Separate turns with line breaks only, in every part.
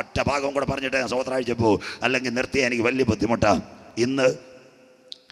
ഒറ്റ ഭാഗം കൂടെ പറഞ്ഞിട്ട് ഞാൻ സ്വത്രാഴ്ച പോകും അല്ലെങ്കിൽ നിർത്തിയാൽ എനിക്ക് വലിയ ബുദ്ധിമുട്ടാണ് ഇന്ന്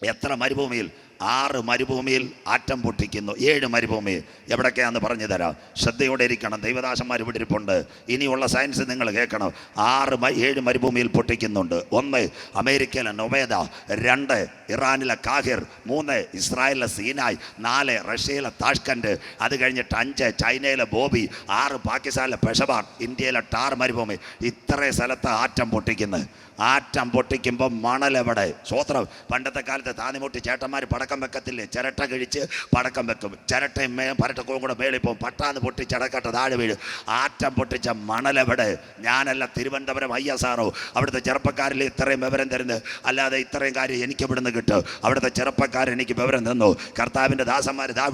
എത്ര മരുഭൂമിയിൽ ആറ് മരുഭൂമിയിൽ ആറ്റം പൊട്ടിക്കുന്നു. ഏഴ് മരുഭൂമി. എവിടൊക്കെയാണെന്ന് പറഞ്ഞു തരാം. ശ്രദ്ധയോടെ ഇരിക്കണം. ദൈവദാസന്മാർ ഇവിടെ ഇരിപ്പുണ്ട്. ഇനിയുള്ള സയൻസ് നിങ്ങൾ കേൾക്കണം. ആറ് ഏഴ് മരുഭൂമിയിൽ പൊട്ടിക്കുന്നുണ്ട്. ഒന്ന് അമേരിക്കയിലെ നൊവേദ. രണ്ട് ഇറാനിലെ കാഹിർ. മൂന്ന് ഇസ്രായേലിലെ സീനായ്. നാല് റഷ്യയിലെ താഷ്കൻഡ് അത് കഴിഞ്ഞിട്ട് അഞ്ച് ചൈനയിലെ ബോബി. ആറ് പാകിസ്ഥാനിലെ പെഷബാർ. ഇന്ത്യയിലെ ടാർ മരുഭൂമി. ഇത്രയും സ്ഥലത്ത് ആറ്റം പൊട്ടിക്കുന്നത് ആറ്റം പൊട്ടിക്കുമ്പോൾ മണലെവിടെ സ്വോത്രം. പണ്ടത്തെ കാലത്ത് താന്നിമുട്ടി ചേട്ടന്മാർ പടക്കം വെക്കത്തില്ലേ? ചിരട്ട കഴിച്ച് പടക്കം വെക്കും. ചിരട്ടയും മേ പരട്ടക്കവും കൂടെ മേളിൽ പോകും. പട്ടാന്ന് പൊട്ടി ചടക്കട്ട താഴെ വീഴും. ആറ്റം പൊട്ടിച്ച മണലെവിടെ ഞാനല്ല തിരുവനന്തപുരം അയ്യ സാറോ അവിടുത്തെ ചെറുപ്പക്കാരിൽ ഇത്രയും വിവരം തരുന്നത് അല്ലാതെ ഇത്രയും കാര്യം എനിക്ക് ഇവിടുന്ന് കിട്ടും? അവിടുത്തെ ചെറുപ്പക്കാർ എനിക്ക് വിവരം തന്നു. കർത്താവിന്റെ ദാസന്മാർ ഇതാ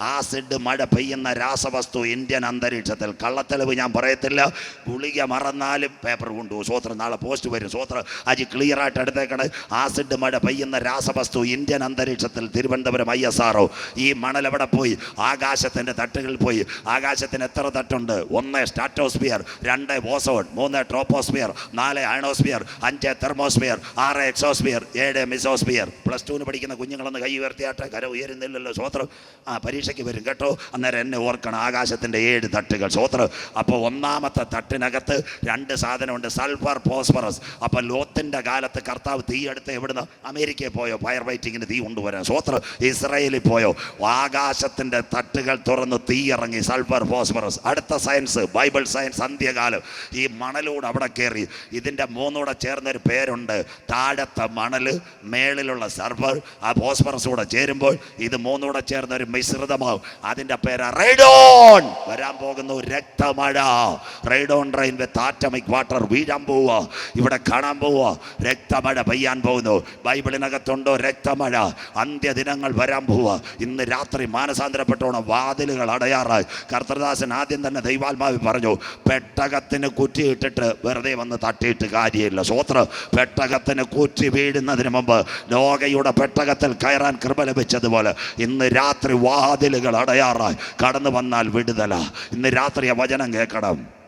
ആസിഡ് മഴ പെയ്യുന്ന രാസവസ്തു ഇന്ത്യൻ അന്തരീക്ഷത്തിൽ. കള്ളത്തെളിവ് ഞാൻ പറയത്തില്ല. ഗുളിക മറന്നാലും പേപ്പർ കൊണ്ടുപോകും. സ്വോത്രം നാളെ പോസ്റ്റ് വരും. സ്വോത്രം അജി ക്ലിയർ ആയിട്ട് എടുത്തേക്കണ്. ആസിഡ് മഴ പെയ്യുന്ന രാസവസ്തു ഇന്ത്യൻ അന്തരീക്ഷത്തിൽ തിരുവനന്തപുരം ഐ എസ് ആറോ ഈ മണൽ എവിടെ പോയി? ആകാശത്തിന്റെ തട്ടുകളിൽ പോയി. ആകാശത്തിന് എത്ര തട്ടുണ്ട്? ഒന്ന് സ്റ്റാറ്റോസ്ഫിയർ രണ്ട് ഓസോൺ മൂന്ന് ട്രോപ്പോസ്ഫിയർ നാല് അയണോസ്ഫിയർ അഞ്ച് തെർമോസ്ഫിയർ ആറ് എക്സോസ്ഫിയർ ഏഴ് മിസോസ്ഫിയർ. പ്ലസ് ടുവിന് പഠിക്കുന്ന കുഞ്ഞുങ്ങളൊന്ന് കൈ ഉയർത്തിയാട്ടെ. കര ഉയരുന്നില്ലല്ലോ സ്വോത്രം ആ പരീക്ഷയ്ക്ക് വരും കേട്ടോ. അന്നേരം എന്നെ ഓർക്കണം. ആകാശത്തിന്റെ ഏഴ് തട്ടുകൾ സ്വോത്രം അപ്പോൾ ഒന്നാമത്തെ തട്ടിനകത്ത് രണ്ട് സാധനമുണ്ട്. Sulphur phosphorus. അപ്പോൾ ലോത്തിന്റെ കാലത്ത് കർത്താവ് തീ എടുത്ത് എവിടുന്ന്? അമേരിക്കയിൽ പോയോ? ഫയർ ഫൈറ്റിങ്ങിന് തീ കൊണ്ടുവരാൻ. സ്വോത്രം ഇസ്രയേലിൽ പോയോ? ആകാശത്തിന്റെ തട്ടുകൾ തുറന്ന് തീ ഇറങ്ങി. Sulphur phosphorus. അടുത്ത സയൻസ് ബൈബിൾ സയൻസ് അന്ത്യകാലം. ഈ മണലൂടെ അവിടെ കയറി. ഇതിന്റെ മൂന്നൂടെ ചേർന്നൊരു പേരുണ്ട്. താഴത്തെ മണൽ മേളിലുള്ള സർഫർ ആ ഫോസ്ഫറസ് കൂടെ ചേരുമ്പോൾ ഇത് മൂന്നൂടെ ചേർന്ന ഒരു മിശ്രിതമാവും. അതിന്റെ പേര് റൈഡോൺ വരാൻ പോകുന്നു രക്തമഴ. Radon rain with atomic water വീഴാൻ പോവുക. ഇവിടെ കാണാൻ പോവോ രക്തമഴ പെയ്യാൻ പോകുന്നു. ബൈബിളിനകത്തുണ്ടോ രക്തമഴ? അന്ത്യദിനങ്ങൾ വരാൻ പോവുക. ഇന്ന് രാത്രി മാനസാന്തരപ്പെട്ടോണം വാതിലുകൾ അടയാറായി കർത്തദാസൻ ആദ്യം തന്നെ ദൈവാത്മാവി പറഞ്ഞു പെട്ടകത്തിന് കുറ്റിയിട്ടിട്ട് വെറുതെ വന്ന് തട്ടിയിട്ട് കാര്യമില്ല. സ്വോത്ര പെട്ടകത്തിന് കുറ്റി വീഴുന്നതിന് മുമ്പ് ലോകയുടെ പെട്ടകത്തിൽ കയറാൻ കൃപ ലഭിച്ചതുപോലെ ഇന്ന് രാത്രി വാതിലുകൾ അടയാറായി കടന്നു വന്നാൽ വിടുതല. ഇന്ന് രാത്രി വചനം കേൾക്കണം.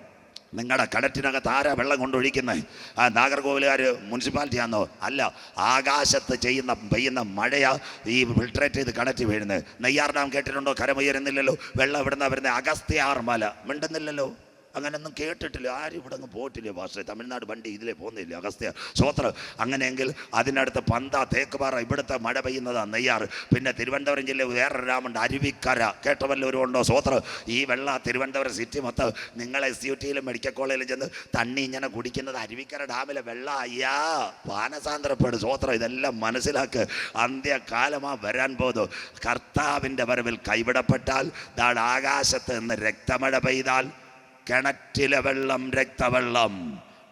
നിങ്ങളുടെ കിണറ്റിനകത്ത് ആരാ വെള്ളം കൊണ്ടൊഴിക്കുന്നത് ആ നാഗർകോവിലുകാർ മുനിസിപ്പാലിറ്റി ആണോ അല്ല ആകാശത്ത് ചെയ്യുന്ന പെയ്യുന്ന മഴയാ ഈ ഫിൽട്രേറ്റ് ചെയ്ത് കിണറ്റ് വീഴുന്നത് നെയ്യാർ ഡാം കേട്ടിട്ടുണ്ടോ? കരമുയരുന്നില്ലല്ലോ. വെള്ളം ഇവിടുന്ന് വരുന്നത് അഗസ്ത്യാർ മല. മിണ്ടുന്നില്ലല്ലോ. അങ്ങനെയൊന്നും കേട്ടിട്ടില്ല. ആരും ഇവിടെ അങ്ങ് പോയിട്ടില്ല ഭാഷ തമിഴ്നാട് വണ്ടി ഇതിലേ പോകുന്നില്ല. അഗസ്ത്യ സ്വോത്ര. അങ്ങനെയെങ്കിൽ അതിനടുത്ത് പന്ത തേക്കുപാറ ഇവിടുത്തെ മഴ പെയ്യുന്നതാണ് നെയ്യാർ. പിന്നെ തിരുവനന്തപുരം ജില്ല വേറൊരു ഡാമുണ്ട് അരുവിക്കര. കേട്ട വല്ലവരും ഉണ്ടോ സ്വോത്ര. ഈ വെള്ള തിരുവനന്തപുരം സിറ്റി മൊത്തം നിങ്ങൾ എസ് യു ടിയിലും മെഡിക്കൽ കോളേജിലും ചെന്ന് തണ്ണി ഇങ്ങനെ കുടിക്കുന്നത് അരുവിക്കര ഡാമിലെ വെള്ളം. അയ്യാ പാനസാന്തരപ്പെടും സ്വോത്രം ഇതെല്ലാം മനസ്സിലാക്ക്. അന്ത്യകാലമാ വരാൻ പോകുന്നു കർത്താവിന്റെ വരവിൽ കൈവിടപ്പെട്ടാൽ ദാൾ ആകാശത്ത് നിന്ന് രക്തമഴ പെയ്താൽ കിണറ്റിലെ വെള്ളം രക്തവെള്ളം.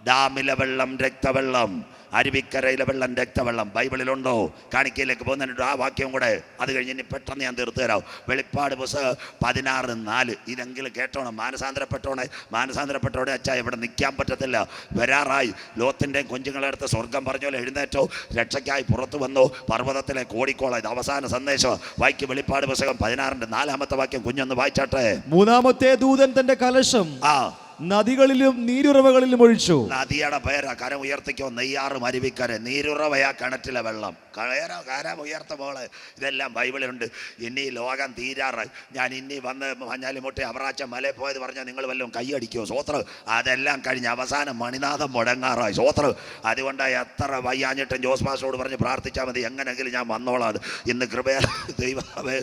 ഡാമിലെ വെള്ളം രക്തവെള്ളം. അരുവിക്കരയിലെ വെള്ളം രക്തവെള്ളം. ബൈബിളിലുണ്ടോ? കാണിക്കയിലേക്ക് പോകുന്നുണ്ട് ആ വാക്യം കൂടെ. അത് കഴിഞ്ഞ് ഇനി പെട്ടെന്ന് ഞാൻ തീർത്തു തരാം. വെളിപ്പാട് പുസ്തകം പതിനാറ് നാല്. ഇതെങ്കിലും കേട്ടോണം. മാനസാന്തരപ്പെട്ടോണെ? മാനസാന്തരപ്പെട്ടോടെ അച്ഛാ ഇവിടെ നിൽക്കാൻ പറ്റത്തില്ല. വരാറായി. ലോത്തിന്റെയും കുഞ്ഞുങ്ങളെ അടുത്ത് സ്വർഗം പറഞ്ഞ പോലെ എഴുന്നേറ്റോ. രക്ഷയ്ക്കായി പുറത്തു വന്നോ. പർവതത്തിലെ കോടിക്കോള. ഇത് അവസാന സന്ദേശം വായിക്കും വെളിപ്പാട് പുസ്തകം പതിനാറിന്റെ നാലാമത്തെ വാക്യം കുഞ്ഞൊന്ന് വായിച്ചാട്ടെ.
മൂന്നാമത്തെ ദൂതൻ തന്റെ കലശം.
ആ.
നദികളിലും നീരുറവകളിലും ഒഴിച്ചു.
നദിയുടെ പേരാ കരം ഉയർത്തിക്കോ നെയ്യാറ് മരുവിക്കര നീരുറവയാ കിണറ്റിലെ വെള്ളം. കയറ കരം ഉയർത്ത മോൾ. ഇതെല്ലാം ബൈബിളിലുണ്ട്. ഇനി ലോകം തീരാറ് ഞാൻ ഇനി വന്ന് മഞ്ഞാലിമുട്ടി അവറാച്ച മല പോയത് പറഞ്ഞാൽ നിങ്ങൾ വല്ലതും കൈയടിക്കുമോ സോത്ര അതെല്ലാം കഴിഞ്ഞ് അവസാനം മണിനാഥം മുടങ്ങാറായി. സോത്ര അതുകൊണ്ട് എത്ര വയ്യാഞ്ഞിട്ടും ജോസ് മാസ്റ്റോട് പറഞ്ഞ് പ്രാർത്ഥിച്ചാൽ മതി. എങ്ങനെങ്കിലും ഞാൻ വന്നോളാം ഇന്ന് കൃപയ ദൈവമേ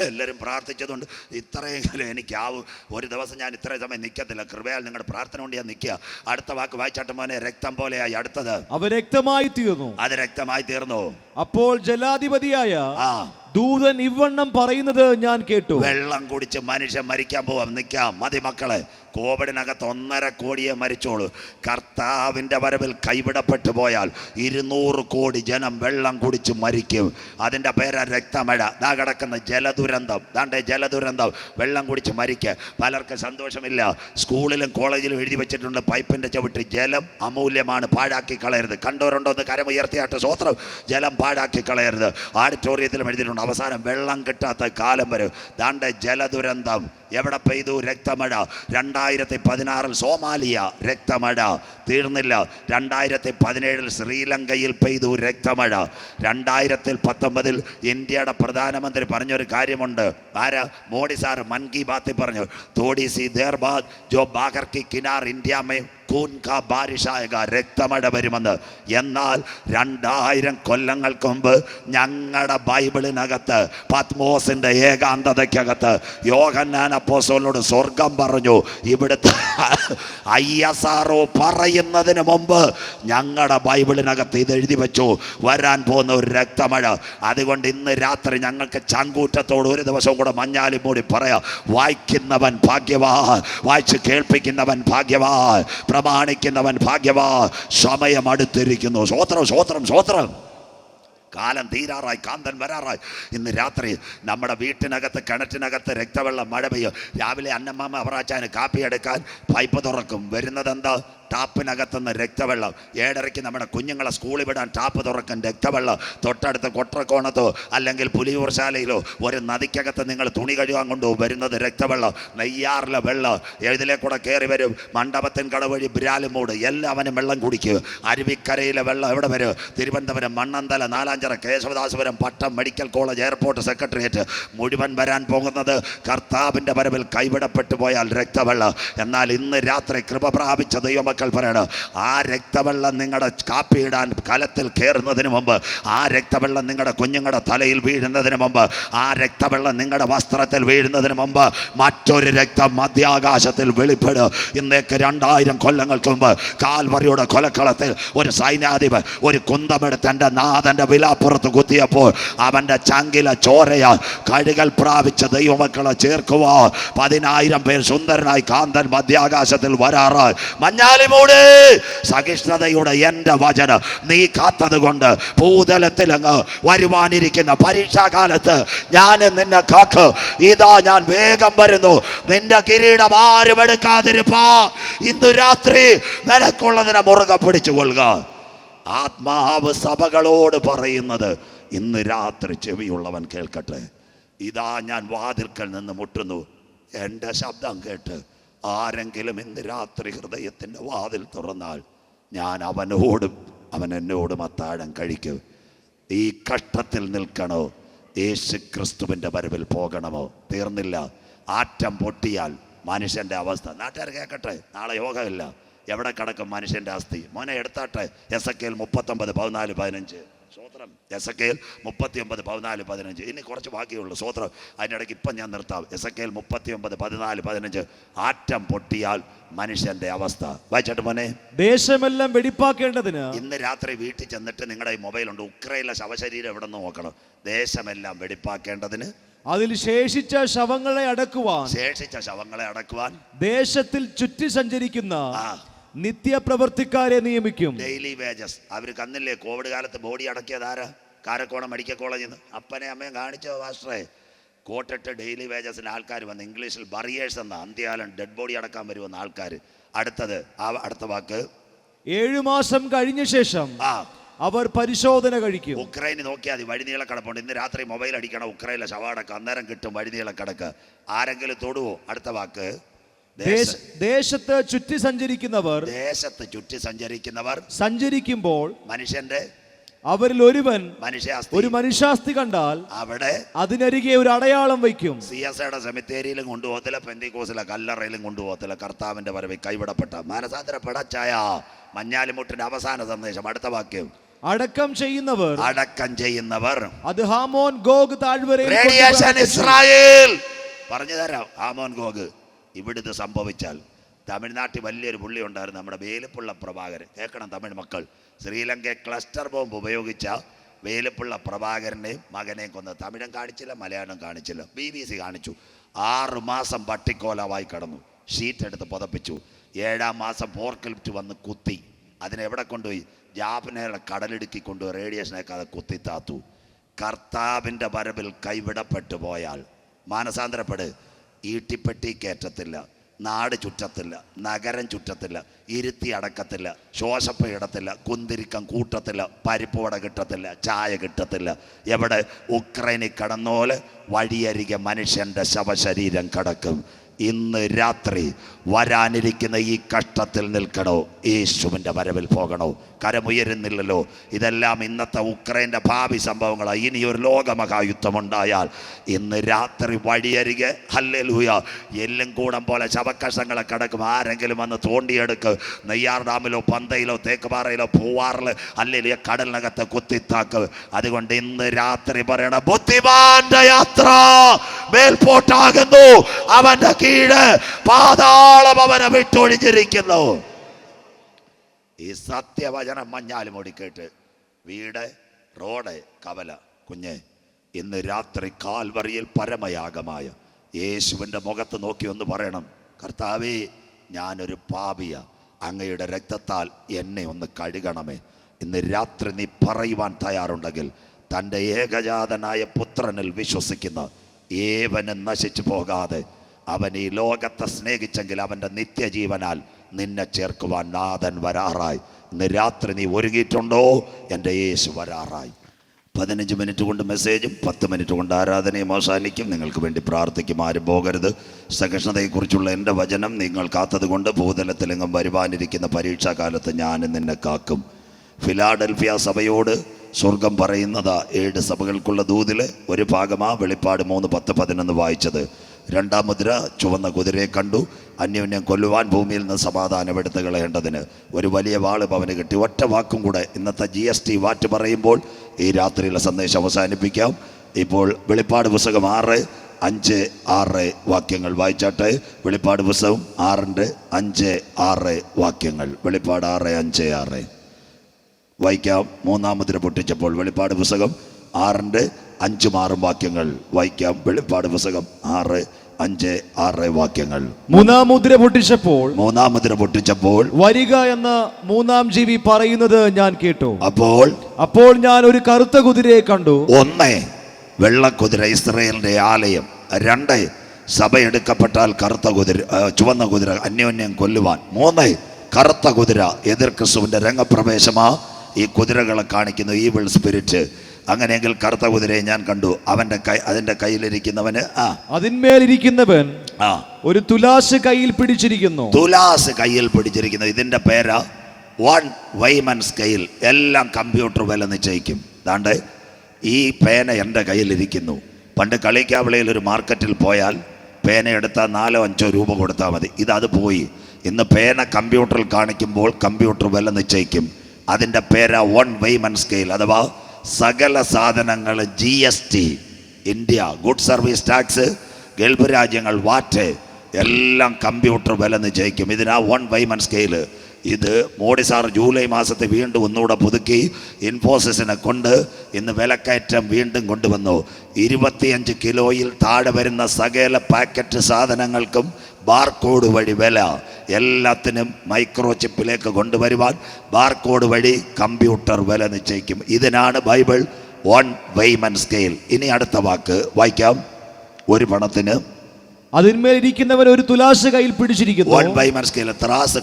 എല്ലാവരും പ്രാർത്ഥിച്ചതുകൊണ്ട് ഇത്രയെങ്കിലും എനിക്കാവും. ഒരു ദിവസം ഞാൻ ഇത്രയും സമയം നിൽക്കത്തില്ല. കൃപയാൽ നിങ്ങളുടെ പ്രാർത്ഥന കൊണ്ട് ഞാൻ നിൽക്കുക അടുത്ത വാക്ക് വായിച്ചാട്ട് മോനെ രക്തം പോലെയായി അടുത്തത്.
അവ രക്തമായി തീർന്നു
അത് രക്തമായി തീർന്നു
അപ്പോൾ ജലാധിപതിയായ
ആ.
ദൂതൻ ഇവണ്ണം പറയുന്നത് ഞാൻ കേട്ടു.
വെള്ളം കുടിച്ച് മനുഷ്യൻ മരിക്കാൻ പോവാം. നിൽക്കാം മതി മക്കളെ. കോവിഡിനകത്ത് ഒന്നര കോടിയെ മരിച്ചോളൂ. കർത്താവിന്റെ വരവിൽ കൈവിടപ്പെട്ടു പോയാൽ ഇരുന്നൂറ് കോടി ജനം വെള്ളം കുടിച്ച് മരിക്കും. അതിന്റെ പേരാ രക്തമഴ. ദാ കിടക്കുന്ന ജലദുരന്തം. ദാണ്ടെ ജലദുരന്തം. വെള്ളം കുടിച്ച് മരിക്കുക പലർക്ക് സന്തോഷമില്ല. സ്കൂളിലും കോളേജിലും എഴുതി വെച്ചിട്ടുണ്ട് പൈപ്പിന്റെ ചവിട്ടി ജലം അമൂല്യമാണ്. പാഴാക്കി കളയരുത്. കണ്ടവരുണ്ടോ? എന്ന് കരമുയർത്തിയാട്ട് സ്വത്രം ജലം പാഴാക്കി കളയരുത്. ആഡിറ്റോറിയത്തിലും എഴുതിയിട്ടുണ്ട് അവസാനം വെള്ളം കിട്ടാത്ത കാലം വരും. ദാണ്ടെ ജലദുരന്തം. എവിടെ പെയ്തു രക്തമഴ? രണ്ടാം രണ്ടായിരത്തി പതിനാറിൽ സോമാലിയ രക്തമഴ. തീർന്നില്ല. രണ്ടായിരത്തി പതിനേഴിൽ ശ്രീലങ്കയിൽ പെയ്തു രക്തമഴ. രണ്ടായിരത്തി പത്തൊമ്പതിൽ ഇന്ത്യയുടെ പ്രധാനമന്ത്രി പറഞ്ഞൊരു കാര്യമുണ്ട്. ആരാ? മോഡി സാർ മൻ കി ബാത്തിൽ പറഞ്ഞു. തോടി സി ദേർ ബാദ് ജോ ബാഗർ കി കിനാർ ഇന്ത്യ മേ കൂൻ കാ ബാരിഷായക രക്തമഴ വരുമെന്ന്. എന്നാൽ രണ്ടായിരം കൊല്ലങ്ങൾക്ക് മുമ്പ് ഞങ്ങളുടെ ബൈബിളിനകത്ത് പത്മോസിന്റെ ഏകാന്തതയ്ക്കകത്ത് യോഹന്നാൻ അപ്പോസോലിനോട് സ്വർഗം പറഞ്ഞു. ഇവിടുത്തെ ഐ എസ് ആർ പറയുന്നതിന് മുമ്പ് ഞങ്ങളുടെ ബൈബിളിനകത്ത് ഇത് എഴുതി വെച്ചു. വരാൻ പോകുന്ന ഒരു രക്തമഴ. അതുകൊണ്ട് ഇന്ന് രാത്രി ഞങ്ങൾക്ക് ചങ്കൂറ്റത്തോട് ഒരു ദിവസം കൂടെ മഞ്ഞാലും മൂടി പറയാം വായിക്കുന്നവൻ ഭാഗ്യവാ വായിച്ച് കേൾപ്പിക്കുന്നവൻ ഭാഗ്യവാ പ്രമാണിക്കുന്നവൻ ഭാഗ്യവാ സമയം അടുത്തിരിക്കുന്നു. സ്വോത്രം സ്വോത്രം സ്വോത്രം കാലം തീരാറായി കാന്തൻ വരാറായി. ഇന്ന് രാത്രി നമ്മുടെ വീട്ടിനകത്ത് കിണറ്റിനകത്ത് രക്തവെള്ളം മഴ പെയ്യും. രാവിലെ അന്നമ്മ അവറാച്ചാന് കാപ്പി എടുക്കാൻ പൈപ്പ് തുറക്കും. വരുന്നത് എന്താ ടാപ്പിനകത്തുനിന്ന് രക്തവെള്ളം. ഏഴരയ്ക്ക് നമ്മുടെ കുഞ്ഞുങ്ങളെ സ്കൂളിൽ വിടാൻ ടാപ്പ് തുറക്കും രക്തവെള്ളം. തൊട്ടടുത്ത കൊട്ടക്കോണത്തോ അല്ലെങ്കിൽ പുലിയൂർശാലയിലോ ഒരു നദിക്കകത്ത് നിങ്ങൾ തുണി കഴുകാൻ കൊണ്ടുപോകും. വരുന്നത് രക്തവെള്ളം നെയ്യാറിലെ വെള്ളം. എഴുതിലെ കയറി വരും. മണ്ഡപത്തിൻ കടവഴി ബ്രാലുമൂട് എല്ലാവനും വെള്ളം കുടിക്കും. അരുവിക്കരയിലെ വെള്ളം എവിടെ വരും? Thiruvananthapuram Mannanthala Nalanchira Kesavadasapuram Pattom medical college airport secretariat. മുഴുവൻ വരാൻ പോകുന്നത് കർത്താവിന്റെ വരവിൽ കൈവിടപ്പെട്ടു പോയാൽ രക്തവെള്ളം. എന്നാൽ ഇന്ന് രാത്രി കൃപ പ്രാപിച്ച ദൈവമക്കൾ പറയണം ആ രക്തവെള്ളം നിങ്ങളുടെ കാപ്പിയിടാൻ കലത്തിൽ കയറുന്നതിന് മുമ്പ് ആ രക്തവെള്ളം നിങ്ങളുടെ കുഞ്ഞുങ്ങളുടെ തലയിൽ വീഴുന്നതിന് മുമ്പ് ആ രക്തവെള്ളം നിങ്ങളുടെ വസ്ത്രത്തിൽ വീഴുന്നതിന് മുമ്പ് മറ്റൊരു രക്തം മധ്യാകാശത്തിൽ വെളിപ്പെടും. ഇന്നേക്ക് രണ്ടായിരം കൊല്ലങ്ങൾക്ക് മുമ്പ് കാൽവറിയുടെ കൊലക്കളത്തിൽ ഒരു സൈന്യാധിപൻ ഒരു കുന്തമെടുത്ത് എന്റെ നാഥന്റെ വിലാപ്പുറത്ത് കുത്തിയപ്പോൾ അവന്റെ ചങ്കില ചോരയാൽ കഴുകൽ പ്രാപിച്ച ദൈവമക്കളെ ചേർക്കുവാ. പതിനായിരം പേർ സുന്ദരനായി കാന്തൻ മധ്യാകാശത്തിൽ വരാറായി. മഞ്ഞാലിമൂട് സഹിഷ്ണുതയുടെ എന്റെ വചന നീ കാത്തത് കൊണ്ട് ഭൂതലത്തിൽ അങ്ങ് വരുവാനിരിക്കുന്ന പരീക്ഷാകാലത്ത് ഞാൻ നിന്നെ കാക്ക്. ഇതാ ഞാൻ വേഗം വരുന്നു. നിന്റെ കിരീടം ആരും എടുക്കാതിരിപ്പാ. ഇന്ന് രാത്രി നിനക്കുള്ളതിനെ മുറുകെ പിടിച്ചു കൊള്ളുക. ആത്മാവ് സഭകളോട് പറയുന്നത് ഇന്ന് രാത്രി ചെവിയുള്ളവൻ കേൾക്കട്ടെ. ഇതാ ഞാൻ വാതിൽക്കൽ നിന്ന് മുട്ടുന്നു. എന്റെ ശബ്ദം കേട്ട് ആരെങ്കിലും ഇന്ന് രാത്രി ഹൃദയത്തിന്റെ വാതിൽ തുറന്നാൽ ഞാൻ അവനോടും അവൻ എന്നോടും അത്താഴം കഴിക്കും. ഈ കഷ്ടത്തിൽ നിൽക്കണോ? യേശു ക്രിസ്തുവിന്റെ വരവിൽ പോകണമോ? തീർന്നില്ല. ആറ്റം പൊട്ടിയാൽ മനുഷ്യന്റെ അവസ്ഥ. നാട്ടുകാർ കേൾക്കട്ടെ നാളെ യോഗമില്ല. എവിടെ കിടക്കും മനുഷ്യന്റെ അസ്ഥി? മോനെ എടുത്താട്ടെ എസ് എ കെയിൽ മുപ്പത്തൊമ്പത് പതിനാല് പതിനഞ്ച്. സ്വോത്രം എസ് എ കെയിൽ മുപ്പത്തി ഒമ്പത് പതിനാല് പതിനഞ്ച്. ഇനി കുറച്ച് ബാക്കിയുള്ളൂ. സ്വോത്രം അതിന്റെ ഇടയ്ക്ക് ഇപ്പം ഞാൻ നിർത്താം. എസ് എ കെയിൽ മുപ്പത്തി ഒമ്പത് പതിനാല് പതിനഞ്ച്. ആറ്റം പൊട്ടിയാൽ മനുഷ്യന്റെ അവസ്ഥ. വായിച്ചിട്ട് മോനെ.
ദേശമെല്ലാം വെടിപ്പാക്കേണ്ടതിന്
ഇന്ന് രാത്രി വീട്ടിൽ ചെന്നിട്ട് നിങ്ങളുടെ ഈ മൊബൈലുണ്ട് ഉക്രൈനിലെ ശവശരീരം എവിടെ നിന്ന് നോക്കണം? ദേശമെല്ലാം വെടിപ്പാക്കേണ്ടതിന്
അതിൽ ശേഷിച്ച ശവങ്ങളെ അടക്കുവാൻ
ശേഷിച്ച ശവങ്ങളെ അടക്കുവാൻ
ദേശത്തിൽ ചുറ്റി സഞ്ചരിക്കുന്ന നിത്യപ്രവർത്തിക്കാരെ നിയമിക്കും.
ഡെയിലി വേജസ് അവർ കന്നില്ലേ കോവിഡ് കാലത്ത് ബോഡി അടക്കിയത് ആരാ? കാരക്കോണം മെഡിക്കൽ കോളേജിൽ നിന്ന് അപ്പനെ അമ്മയും കാണിച്ചോ മാസ്റ്ററെ? കോട്ടിട്ട് ഡെയിലി വേജസിന് ആൾക്കാർ വന്ന് ഇംഗ്ലീഷിൽ ബറിയേഴ്സ് എന്ന അന്ത്യാലൻ ഡെഡ് ബോഡി അടക്കാൻ വരുമെന്ന ആൾക്കാർ അടുത്തത് ആ അടുത്ത വാക്ക്.
ഏഴു മാസം കഴിഞ്ഞ ശേഷം
ആ.
അവർ പരിശോധന കഴിക്കും.
ഉക്രൈന് നോക്കിയാൽ മതി വഴിനീള കിടപ്പുണ്ട് ഇന്ന് രാത്രി മൊബൈൽ അടിക്കണം ഉക്രൈനിലെ ശവാടക്കം അന്നേരം കിട്ടും വഴിനീള കിടക്ക് ആരെങ്കിലും തൊടുവോ? അടുത്ത വാക്ക്.
ദേശത്ത് ചുറ്റി സഞ്ചരിക്കുന്നവർ
ദേശത്ത് ചുറ്റി സഞ്ചരിക്കുന്നവർ
സഞ്ചരിക്കുമ്പോൾ
മനുഷ്യന്റെ
അവരിൽ ഒരുവൻ
മനുഷ്യാസ്തി.
ഒരു മനുഷ്യാസ്തി കണ്ടാൽ
അവിടെ
അതിനരികെ ഒരു അടയാളം വയ്ക്കും.
സി എസ് ഐയുടെ സെമിത്തേരിയിലും കൊണ്ടുപോകത്തില്ല പെന്തിക്കോസിലെ കല്ലറയിലും കൊണ്ടുപോകത്തില്ല കർത്താവിന്റെ വരവിൽ കൈവിടപ്പെട്ട മാനസാന്തരപ്പെടച്ചായ മഞ്ഞാലിമുട്ടിന്റെ അവസാന സന്ദേശം അടുത്ത വാക്യം.
അടക്കം ചെയ്യുന്നവർ
അടക്കം ചെയ്യുന്നവർ.
അത് ഹാമോൻ ഗോഗ് താഴ്വര
ഇസ്രായേൽ പറഞ്ഞു തരാം ഹാമോൻ ഗോഗ്. ഇവിടുന്ന് സംഭവിച്ചാൽ തമിഴ്നാട്ടിൽ വലിയൊരു പുള്ളി ഉണ്ടായിരുന്നു നമ്മുടെ വേലപ്പുള്ള പ്രഭാകരൻ. കേൾക്കണം തമിഴ് മക്കൾ. ശ്രീലങ്ക ക്ലസ്റ്റർ ബോംബ് ഉപയോഗിച്ച വേലപ്പുള്ള പ്രഭാകരനെയും മകനെയും കൊന്ന് തമിഴും കാണിച്ചില്ല മലയാളം കാണിച്ചില്ല. ബി ബി സി കാണിച്ചു. ആറ് മാസം പട്ടിക്കോലമായി കിടന്നു. ഷീറ്റ് എടുത്ത് പുതപ്പിച്ചു. ഏഴാം മാസം ഫോർക്ലിഫ്റ്റ് വന്ന് കുത്തി. അതിനെവിടെ കൊണ്ടുപോയി? ജാപ്പനേറെ കടലിടുക്കി കൊണ്ടുപോയി. റേഡിയേഷനേക്കാതെ കുത്തി താത്തു കർത്താവിന്റെ വരവിൽ കൈവിടപ്പെട്ടു പോയാൽ. മാനസാന്തരപ്പെട്. ഈട്ടിപ്പെട്ടി കയറ്റത്തില്ല നാട് ചുറ്റത്തില്ല നഗരം ചുറ്റത്തില്ല ഇരുത്തി അടക്കത്തില്ല ശോശപ്പ് ഇടത്തില്ല കുന്തിരിക്കം കൂട്ടത്തില്ല പരിപ്പ് വട കിട്ടത്തില്ല ചായ കിട്ടത്തില്ല. എവിടെ ഉക്രൈനിൽ കടന്നോലെ വഴിയരികെ മനുഷ്യന്റെ ശവശരീരം കിടക്കും. ഇന്ന് രാത്രി വരാനിരിക്കുന്ന ഈ കഷ്ടത്തിൽ നിൽക്കണോ? യേശുവിന്റെ വരവിൽ പോകണോ? കരമുയരുന്നില്ലല്ലോ. ഇതെല്ലാം ഇന്നത്തെ ഉക്രൈന്റെ ഭാവി സംഭവങ്ങളാണ് ഇനി ഒരു ലോകമഹായുദ്ധമുണ്ടായാൽ ഇന്ന് രാത്രി വഴിയരികെ ഹല്ലേലൂയ എല്ലും കൂടം പോലെ ശവക്കഷങ്ങളെ കിടക്കും. ആരെങ്കിലും വന്ന് തോണ്ടിയെടുക്ക്. നെയ്യാർ ഡാമിലോ പന്തയിലോ തേക്കുപാറയിലോ പൂവാറിൽ അല്ലെങ്കിൽ കടലിനകത്ത് കുത്തിത്താക്ക്. അതുകൊണ്ട് ഇന്ന് രാത്രി പറയണ ബുദ്ധിമാന്റെ യാത്ര മേൽപോട്ടാകുന്നു. അവന്റെ കീഴ് പാതാളം അവനെ വിട്ടൊഴിഞ്ഞിരിക്കുന്നു ഈ സത്യവചനം മഞ്ഞാലും ഓടിക്കേട്ട് വീട് റോഡ് കവല കുഞ്ഞ് ഇന്ന് രാത്രി കാൽവറിയിൽ പരമയാഗമായ യേശുവിന്റെ മുഖത്ത് നോക്കി ഒന്ന് പറയണം. കർത്താവേ ഞാനൊരു പാപിയ. അങ്ങയുടെ രക്തത്താൽ എന്നെ ഒന്ന് കഴുകണമേ. ഇന്ന് രാത്രി നീ പറയുവാൻ തയ്യാറുണ്ടെങ്കിൽ തന്റെ ഏകജാതനായ പുത്രനിൽ വിശ്വസിക്കുന്ന ഏവനും നശിച്ചു പോകാതെ അവൻ ഈ ലോകത്തെ സ്നേഹിച്ചെങ്കിൽ അവന്റെ നിത്യജീവനാൽ നിന്നെ ചേർക്കുവാൻ നാഥൻ വരാറായി. ഇന്ന് രാത്രി നീ ഒരുങ്ങിയിട്ടുണ്ടോ? എന്റെ യേശു വരാറായി. പതിനഞ്ച് മിനിറ്റ് കൊണ്ട് മെസ്സേജും പത്ത് മിനിറ്റ് കൊണ്ട് ആരാധനയും അവസാനിക്കും. നിങ്ങൾക്ക് വേണ്ടി പ്രാർത്ഥിക്കും ആരും പോകരുത്. സഹിഷ്ണുതയെക്കുറിച്ചുള്ള എന്റെ വചനം നിങ്ങൾ കാത്തതുകൊണ്ട് ഭൂതലത്തിലെങ്ങും വരുവാനിരിക്കുന്ന പരീക്ഷാകാലത്ത് ഞാൻ നിന്നെ കാക്കും. ഫിലാഡൽഫിയ സഭയോട് സ്വർഗം പറയുന്നത് ഏഴ് സഭകൾക്കുള്ള ദൂതിൽ ഒരു ഭാഗമാ വെളിപ്പാട് മൂന്ന് പത്ത് പതിനൊന്ന് വായിച്ചത്. രണ്ടാം മുദ്ര ചുവന്ന കുതിരയെ കണ്ടു. അന്യോന്യം കൊല്ലുവാൻ ഭൂമിയിൽ നിന്ന് സമാധാനം എടുത്തു കളയേണ്ടതിന് ഒരു വലിയ വാൾ അവന് കിട്ടി. ഒറ്റ വാക്കും കൂടെ ഇന്നത്തെ ജി എസ് ടി വാറ്റ് പറയുമ്പോൾ ഈ രാത്രിയിലെ സന്ദേശം അവസാനിപ്പിക്കാം. ഇപ്പോൾ വെളിപ്പാട് പുസ്തകം ആറ് അഞ്ച് ആറ് വാക്യങ്ങൾ വായിച്ചാട്ടെ. വെളിപ്പാട് പുസ്തകം ആറിന്റെ അഞ്ച് ആറ് വാക്യങ്ങൾ. വെളിപ്പാട് ആറ് അഞ്ച് ആറ്. വായിക്കാം. മൂന്നാം മുദ്ര പൊട്ടിച്ചപ്പോൾ വെളിപ്പാട് പുസ്തകം ആറിന്റെ അഞ്ചും ആറും വാക്യങ്ങൾ. വായിക്കാം. വെളിപ്പാട് പുസ്തകം ആറ് അഞ്ച് ആറ് വാക്യങ്ങൾ.
മൂന്നാം മുദ്ര പൊട്ടിച്ചപ്പോൾ
മൂന്നാം മുദ്ര പൊട്ടിച്ചപ്പോൾ
വരിക എന്ന മൂന്നാം ജീവി പറയുന്നത് ഞാൻ കേട്ടു.
അപ്പോൾ
അപ്പോൾ ഞാൻ ഒരു കറുത്ത കുതിരയെ കണ്ടു.
ഒന്ന് വെള്ളക്കുതിര ഇസ്രയേലിന്റെ ആലയം. രണ്ട് സഭ എടുക്കപ്പെട്ടാൽ കറുത്ത കുതിര ചുവന്ന കുതിര അന്യോന്യം കൊല്ലുവാൻ. മൂന്ന് കറുത്ത കുതിര എതിർ ക്രിസ്തുവിന്റെ രംഗപ്രവേശമാ. ഈ കുതിരകളെ കാണിക്കുന്നു ഈവിൾ സ്പിരിറ്റ് അങ്ങനെയെങ്കിൽ കറുത്ത കുതിരയെ ഞാൻ കണ്ടു. അവന്റെ കൈ അതിന്റെ കയ്യിലിരിക്കുന്നവന് ആ.
അതിന്മേലിരിക്കുന്നവൻ
ആ.
ഒരു തുലാസ് കയ്യിൽ പിടിച്ചിരിക്കുന്നു.
തുലാസ് കയ്യിൽ പിടിച്ചിരിക്കുന്നു. ഇതിന്റെ പേര് വൺ വൈമൻ സ്കെയിൽ എല്ലാം കമ്പ്യൂട്ടർ വില നിശ്ചയിക്കും. അതാണ്ട് ഈ പേന എന്റെ കയ്യിലിരിക്കുന്നു. പണ്ട് കളിക്കാവിളയിൽ ഒരു മാർക്കറ്റിൽ പോയാൽ പേന എടുത്താൽ നാലോ അഞ്ചോ രൂപ കൊടുത്താൽ മതി. ഇത് അത് പോയി. ഇന്ന് പേന കമ്പ്യൂട്ടറിൽ കാണിക്കുമ്പോൾ കമ്പ്യൂട്ടർ വില നിശ്ചയിക്കും. അതിന്റെ പേര് വൺ വൈമൻ സ്കെയിൽ അഥവാ സകല സാധനങ്ങൾ G S T India good service tax Gulf രാജ്യങ്ങൾ വാറ്റ് എല്ലാം കമ്പ്യൂട്ടർ വില നിശ്ചയിക്കും ഇതിനാ വൺ വൈമൻ സ്കെയിൽ ഇത് മോഡി സാർ ജൂലൈ മാസത്തെ വീണ്ടും ഒന്നുകൂടെ പുതുക്കി ഇൻഫോസിസിനെ കൊണ്ട് ഇന്ന് വിലക്കയറ്റം വീണ്ടും കൊണ്ടുവന്നു. ഇരുപത്തിയഞ്ച് കിലോയിൽ താഴെ വരുന്ന സകല പാക്കറ്റ് സാധനങ്ങൾക്കും ബാർകോഡ് വഴി വില എല്ലാത്തിനും മൈക്രോ ചിപ്പിലേക്ക് കൊണ്ടുവരുവാൻ ബാർകോഡ് വഴി കമ്പ്യൂട്ടർ വില നിശ്ചയിക്കും. ഇതിനാണ് ബൈബിൾ വൺ വെയ്മൻ സ്കെയിൽ. ഇനി അടുത്ത വാക്ക് വായിക്കാം. ഒരു പണത്തിന്
അതിന്മേലിരിക്കുന്നവൻ ഒരു തുലാശ കയ്യിൽ പിടിച്ചിരിക്കുന്നു.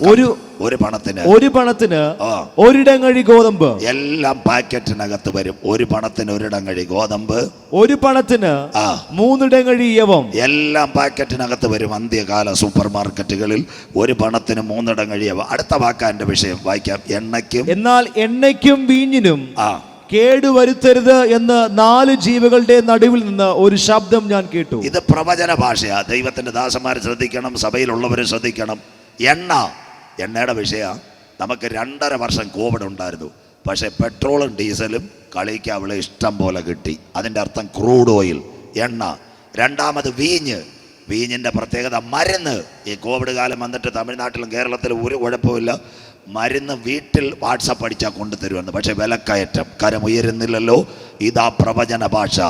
ഒരു-
ഒരു പണത്തിന്.
ഒരു പണത്തിന്. ഒരിടങ്ങഴി ഗോതമ്പ്.
എല്ലാം പാക്കറ്റിനകത്ത് വരും. ഒരു പണത്തിന് ഒരിടങ്ങഴി ഗോതമ്പ്.
ഒരു പണത്തിന് മൂന്നിടങ്ങഴി യവം.
എല്ലാം പാക്കറ്റിനകത്ത് വരും അന്ത്യകാല സൂപ്പർ മാർക്കറ്റുകളിൽ ഒരു പണത്തിന് മൂന്നിടങ്ങഴി യവം. അടുത്ത വാക്കാന്റെ വിഷയം. വായിക്കാം. എണ്ണയ്ക്കും
എന്നാൽ എണ്ണയ്ക്കും വീഞ്ഞിനും
ആ.
കേടുവരുത്തരുത് എന്ന് നാല് ജീവികളുടെ നടുവിൽ നിന്ന് ഒരു ശബ്ദം ഞാൻ കേട്ടു.
ഇത് പ്രവചന ഭാഷയാ. ദൈവത്തിന്റെ ദാസന്മാർ ശ്രദ്ധിക്കണം സഭയിലുള്ളവർ ശ്രദ്ധിക്കണം. എണ്ണ എണ്ണയുടെ വിഷയ. നമുക്ക് രണ്ടര വർഷം കോവിഡ് ഉണ്ടായിരുന്നു. പക്ഷേ പെട്രോളും ഡീസലും കളിക്ക് അവളെ ഇഷ്ടം പോലെ കിട്ടി. അതിന്റെ അർത്ഥം ക്രൂഡ് ഓയിൽ എണ്ണ. രണ്ടാമത് വീഞ്ഞ്. വീഞ്ഞിന്റെ പ്രത്യേകത മരുന്ന്. ഈ കോവിഡ് കാലം വന്നിട്ട് തമിഴ്നാട്ടിലും കേരളത്തിലും ഒരു കുഴപ്പമില്ല മരുന്ന് വീട്ടിൽ വാട്സപ്പ് അടിച്ചാൽ കൊണ്ടുതരുമെന്ന്. പക്ഷേ വിലക്കയറ്റം. കരം ഉയരുന്നില്ലല്ലോ. ഇതാ പ്രവചന ഭാഷ.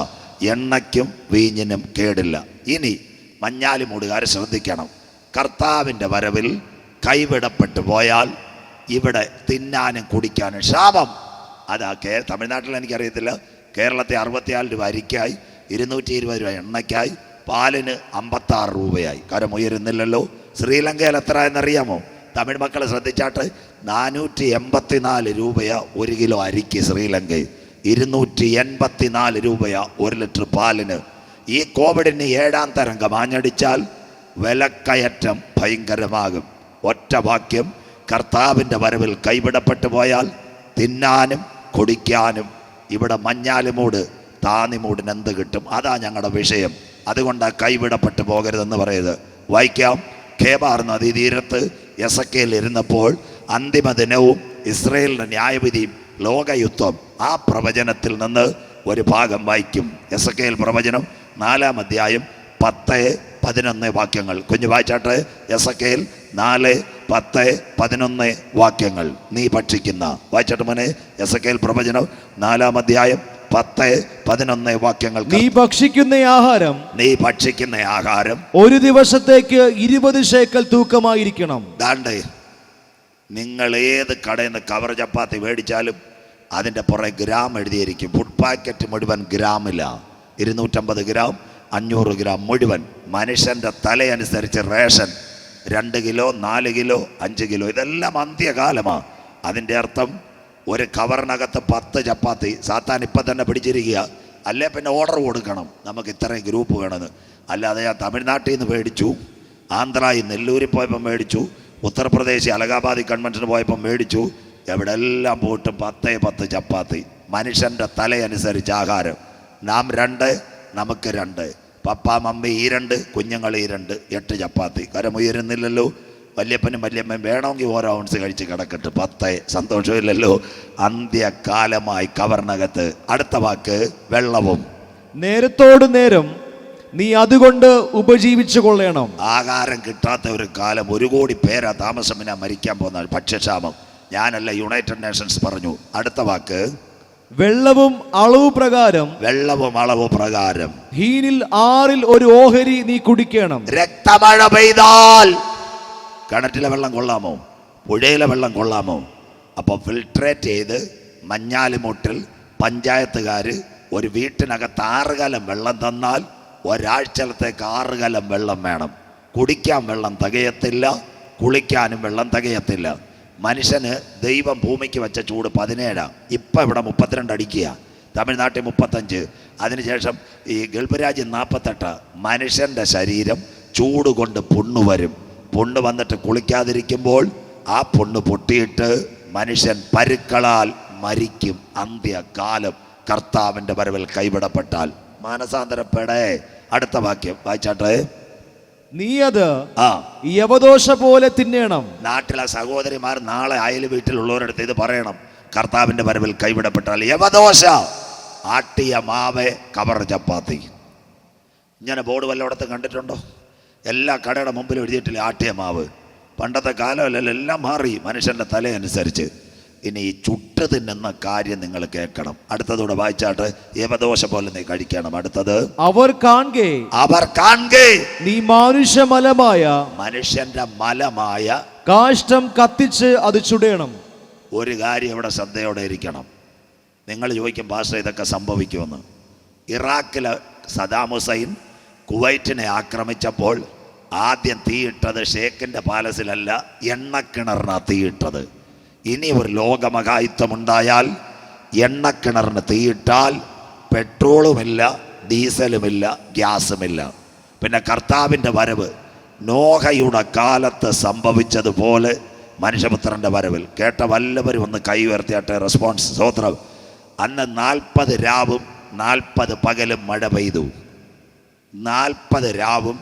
എണ്ണയ്ക്കും വീഞ്ഞിനും കേടില്ല. ഇനി മഞ്ഞാലി മൂടുകാർ ശ്രദ്ധിക്കണം. കർത്താവിന്റെ വരവിൽ കൈവിടപ്പെട്ടു പോയാൽ ഇവിടെ തിന്നാനും കുടിക്കാനും ശാപം അതാ കേ തമിഴ്നാട്ടിൽ എനിക്കറിയത്തില്ല. കേരളത്തെ അറുപത്തിയാൽ രൂപ അരിക്കായി ഇരുന്നൂറ്റി ഇരുപത് രൂപ എണ്ണയ്ക്കായി പാലിന് അമ്പത്താറ് രൂപയായി. കരം ഉയരുന്നില്ലല്ലോ. ശ്രീലങ്കയിൽ എത്ര എന്നറിയാമോ തമിഴ് മക്കൾ ശ്രദ്ധിച്ചാട്ട്. നാനൂറ്റി എൺപത്തിനാല് രൂപയാ ഒരു കിലോ അരിക്ക് ശ്രീലങ്കയിൽ. ഇരുന്നൂറ്റി എൺപത്തിനാല് രൂപയാ ഒരു ലിറ്റർ പാലിന്. ഈ കോവിഡിന് ഏഴാം തരംഗം ആഞ്ഞടിച്ചാൽ വിലക്കയറ്റം ഭയങ്കരമാകും. ഒറ്റ വാക്യം കർത്താവിന്റെ വരവിൽ കൈവിടപ്പെട്ടു പോയാൽ തിന്നാനും കുടിക്കാനും ഇവിടെ മഞ്ഞാലിമൂട് താന്നിമൂടിന് എന്ത് കിട്ടും? അതാ ഞങ്ങളുടെ വിഷയം. അതുകൊണ്ടാണ് കൈവിടപ്പെട്ടു പോകരുതെന്ന് പറയുന്നത്. വായിക്കാം. ഖേബാർ നദീ തീരത്ത് എസക്കയിൽ ഇരുന്നപ്പോൾ അന്തിമ ദിനവും ഇസ്രയേലിന്റെ ന്യായവിധിയും ലോകയുദ്ധം ആ പ്രവചനത്തിൽ നിന്ന് ഒരു ഭാഗം വായിക്കും. യസക്കയിൽ പ്രവചനം നാലാം അധ്യായം പത്ത് പതിനൊന്ന് വാക്യങ്ങൾ. കുഞ്ഞു വായിച്ചാട്ടെ. യസക്കയിൽ നാല് പത്ത് പതിനൊന്ന് വാക്യങ്ങൾ നീ ഭക്ഷിക്കുന്ന. വായിച്ചാട്ട് മോനെ. യസക്കയിൽ പ്രവചനം നാലാം അധ്യായം പത്ത് പതിനൊന്ന് വാക്യങ്ങൾ
നീ ഭക്ഷിക്കുന്ന ആഹാരം
നീ ഭക്ഷിക്കുന്ന ആഹാരം
ഒരു ദിവസത്തേക്ക് ഇരുപത് ശേക്കൽ തൂക്കമായിരിക്കണം.
ദാണ്ടേ നിങ്ങൾ ഏത് കടയിൽ നിന്ന് കവർ ചപ്പാത്തി മേടിച്ചാലും അതിന്റെ പുറകെ ഗ്രാം എഴുതിയിരിക്കും. ഫുഡ് പാക്കറ്റ് മുഴുവൻ ഗ്രാമില്ല ഇരുന്നൂറ്റമ്പത് ഗ്രാം അഞ്ഞൂറ് ഗ്രാം മുഴുവൻ. മനുഷ്യന്റെ തലയനുസരിച്ച് റേഷൻ. രണ്ട് കിലോ നാല് കിലോ അഞ്ച് കിലോ ഇതെല്ലാം അന്ത്യകാലമാണ് അതിന്റെ അർത്ഥം ഒരു കവറിനകത്ത് പത്ത് ചപ്പാത്തി സാത്താൻ ഇപ്പം തന്നെ പിടിച്ചിരിക്കുക. അല്ലേ പിന്നെ ഓർഡർ കൊടുക്കണം. നമുക്ക് ഇത്രയും ഗ്രൂപ്പ് വേണമെന്ന്. അല്ലാതെ ഞാൻ തമിഴ്നാട്ടിൽ നിന്ന് മേടിച്ചു. ആന്ധ്രയിൽ നെല്ലൂരിൽ പോയപ്പോൾ മേടിച്ചു. ഉത്തർപ്രദേശ് അലഹാബാദി കൺവെൻഷന് പോയപ്പോൾ മേടിച്ചു. എവിടെ എല്ലാം പോയിട്ട് പത്തേ പത്ത് ചപ്പാത്തി. മനുഷ്യന്റെ തലയനുസരിച്ച് ആഹാരം. നാം രണ്ട് നമുക്ക് രണ്ട്. പപ്പ മമ്മി ഈ രണ്ട് കുഞ്ഞുങ്ങൾ ഈ രണ്ട്. എട്ട് ചപ്പാത്തി. കരമുയരുന്നില്ലല്ലോ വല്യപ്പനും വല്യമ്മയും വേണമെങ്കിൽ ഓരോ ഔൺസ് കഴിച്ച് കിടക്കട്ട്. പത്ത് സന്തോഷമില്ലല്ലോ. അന്ത്യകാലമായി കവർണകത്ത് അടുത്ത വാക്ക് വെള്ളവും.
നേരത്തോട് നേരം നീ അതുകൊണ്ട് ഉപജീവിച്ചു കൊള്ളണം.
ആഹാരം കിട്ടാത്ത ഒരു കാലം ഒരു കോടി പേരാ താമസം പിന്നെ മരിക്കാൻ പോകുന്ന ഭക്ഷ്യക്ഷാമം. ഞാനല്ല യുണൈറ്റഡ് നേഷൻസ് പറഞ്ഞു. അടുത്ത വാക്ക്.
വെള്ളവും അളവ് പ്രകാരം
വെള്ളവും അളവ് പ്രകാരം.
ഹീനിൽ ആറിൽ ഒരു ഓഹരി നീ കുടിക്കണം.
രക്തമഴ പെയ്താൽ കിണറ്റിലെ വെള്ളം കൊള്ളാമോ? പുഴയിലെ വെള്ളം കൊള്ളാമോ? അപ്പോൾ ഫിൽട്രേറ്റ് ചെയ്ത് മഞ്ഞാലിമുട്ടിൽ പഞ്ചായത്തുകാർ ഒരു വീട്ടിനകത്ത് ആറുകലം വെള്ളം തന്നാൽ ഒരാഴ്ചത്തേക്ക് ആറുകലം വെള്ളം വേണം. കുടിക്കാൻ വെള്ളം തികയത്തില്ല കുളിക്കാനും വെള്ളം തികയത്തില്ല. മനുഷ്യന് ദൈവം ഭൂമിക്ക് വെച്ച ചൂട് പതിനേഴാണ് ഇപ്പം ഇവിടെ മുപ്പത്തിരണ്ട് അടിക്കുക. തമിഴ്നാട്ടിൽ മുപ്പത്തഞ്ച്. അതിനുശേഷം ഈ ഗൾഫ് രാജ്യം നാൽപ്പത്തെട്ട് മനുഷ്യന്റെ ശരീരം ചൂട് കൊണ്ട് പുണ്ണു വരും. പുണ്ണ് വന്നിട്ട് കുളിക്കാതിരിക്കുമ്പോൾ ആ പുണ്ണ് പൊട്ടിയിട്ട് മനുഷ്യൻ പരുക്കളാൽ മരിക്കും. അന്ത്യകാലം കർത്താവിന്റെ വരവിൽ കൈവിടപ്പെട്ടാൽ. മാനസാന്തരപ്പെടേ. അടുത്ത വാക്യം വായിച്ചാട്ടെ.
നീ അത്
ആ.
യവദോഷ പോലെ തിന്നേണം.
നാട്ടിലെ സഹോദരിമാർ നാളെ അയൽ വീട്ടിലുള്ളവരടുത്ത് ഇത് പറയണം. കർത്താവിന്റെ വരവിൽ കൈവിടപ്പെട്ടാൽ യവദോഷ ആട്ടിയ മാവേ കവർ ചപ്പാത്തി. ഇങ്ങനെ ബോർഡ് വല്ലയിടത്തും കണ്ടിട്ടുണ്ടോ? എല്ലാ കടയുടെ മുമ്പിൽ എഴുതിയിട്ടില്ല ആട്ടിയ മാവ്. പണ്ടത്തെ കാലമല്ലല്ലോ എല്ലാം മാറി. മനുഷ്യന്റെ തലയനുസരിച്ച് ഇനി ഈ ചുട്ട് തിന്നുന്ന കാര്യം നിങ്ങൾ കേൾക്കണം. അടുത്തതൂടെ വായിച്ചാട്ട്. ഏവദോഷ പോലെ നീ കഴിക്കണം. അടുത്തത്.
അവർ കാണേ
അവർ കാണേ
നീ മനുഷ്യ
മലമായ. മനുഷ്യന്റെ മലമായ.
കാഷ്ടം കത്തിച്ച് അത് ചുടേണം.
ഒരു കാര്യം ഇവിടെ ശ്രദ്ധയോടെ ഇരിക്കണം. നിങ്ങൾ ചോദിക്കും ഭാഷ ഇതൊക്കെ സംഭവിക്കുമെന്ന്. ഇറാഖിലെ സദാം ഹുസൈൻ കുവൈറ്റിനെ ആക്രമിച്ചപ്പോൾ ആദ്യം തീയിട്ടത് ഷേഖിന്റെ പാലസിലല്ല എണ്ണക്കിണറിനാണ് തീയിട്ടത് ഇനി ഒരു ലോകമകായിത്വമുണ്ടായാൽ എണ്ണക്കിണറിന് തീയിട്ടാൽ പെട്രോളുമില്ല ഡീസലുമില്ല ഗ്യാസുമില്ല. പിന്നെ കർത്താവിന്റെ വരവ് നോഹയുടെ കാലത്ത് സംഭവിച്ചതുപോലെ മനുഷ്യപുത്രന്റെ വരവിൽ. കേട്ട വല്ലവരും ഒന്ന് കൈ ഉയർത്തിയാട്ടെ റെസ്പോൺസ് സ്വോത്രം അന്ന് നാൽപ്പത് രാവും നാൽപ്പത് പകലും മഴ പെയ്തു. നാൽപ്പത് രാവും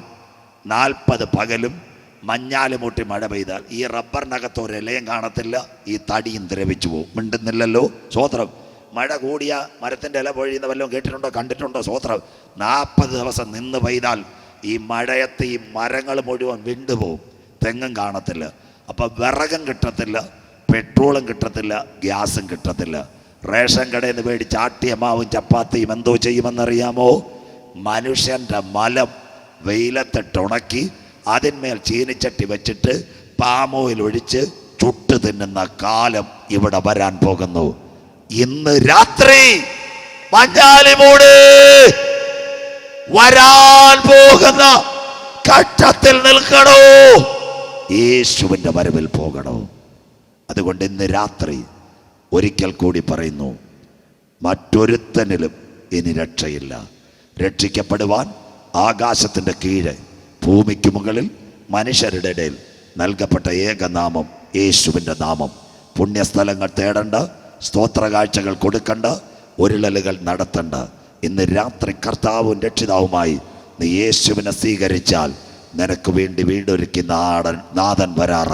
നാൽപ്പത് പകലും മഞ്ഞാലുമൂട്ടി മഴ പെയ്താൽ ഈ റബ്ബറിനകത്ത് ഒരു ഇലയും കാണത്തില്ല ഈ തടിയും ദ്രവിച്ചു പോകും. മിണ്ടുന്നില്ലല്ലോ സ്വോത്രം മഴ കൂടിയ മരത്തിന്റെ ഇല പൊഴിയുന്ന വല്ലതും കേട്ടിട്ടുണ്ടോ? കണ്ടിട്ടുണ്ടോ സ്വോത്രം നാൽപ്പത് ദിവസം നിന്ന് പെയ്താൽ ഈ മഴയത്ത് ഈ മരങ്ങൾ മുഴുവൻ വിണ്ടുപോകും തെങ്ങും കാണത്തില്ല. അപ്പോൾ വിറകും കിട്ടത്തില്ല പെട്രോളും കിട്ടത്തില്ല ഗ്യാസും കിട്ടത്തില്ല. റേഷൻ കടയിൽ നിന്ന് മേടിച്ച് ആട്ടിയ മാവും ചപ്പാത്തിയും എന്തോ ചെയ്യുമെന്നറിയാമോ? മനുഷ്യന്റെ മലം വെയിലത്തിട്ട് ഉണക്കി അതിന്മേൽ ചീനിച്ചട്ടി വെച്ചിട്ട് പാമോയിൽ ഒഴിച്ച് ചുട്ടു തിന്നുന്ന കാലം ഇവിടെ വരാൻ പോകുന്നു. ഇന്ന് രാത്രി മഞ്ഞാലിമൂട് വരാൻ പോകുന്ന ഘട്ടത്തിൽ നിൽക്കണോ? യേശുവിന്റെ വരവിൽ പോകണോ? അതുകൊണ്ട് ഇന്ന് രാത്രി ഒരിക്കൽ കൂടി പറയുന്നു മറ്റൊരുത്തനിലും ഇനി രക്ഷയില്ല. രക്ഷിക്കപ്പെടുവാൻ ആകാശത്തിന്റെ കീഴ് ഭൂമിക്ക് മുകളിൽ മനുഷ്യരുടെ ഇടയിൽ നൽകപ്പെട്ട ഏകനാമം യേശുവിന്റെ നാമം. പുണ്യസ്ഥലങ്ങൾ തേടണ്ട സ്തോത്ര കാഴ്ചകൾ കൊടുക്കണ്ട ഒരുളലുകൾ നടത്തണ്ട. ഇന്ന് രാത്രി കർത്താവും രക്ഷിതാവുമായി നീ യേശുവിനെ സ്വീകരിച്ചാൽ നിനക്ക് വേണ്ടി വീണ്ടൊരുക്കി നാടൻ നാഥൻ വരാറായി.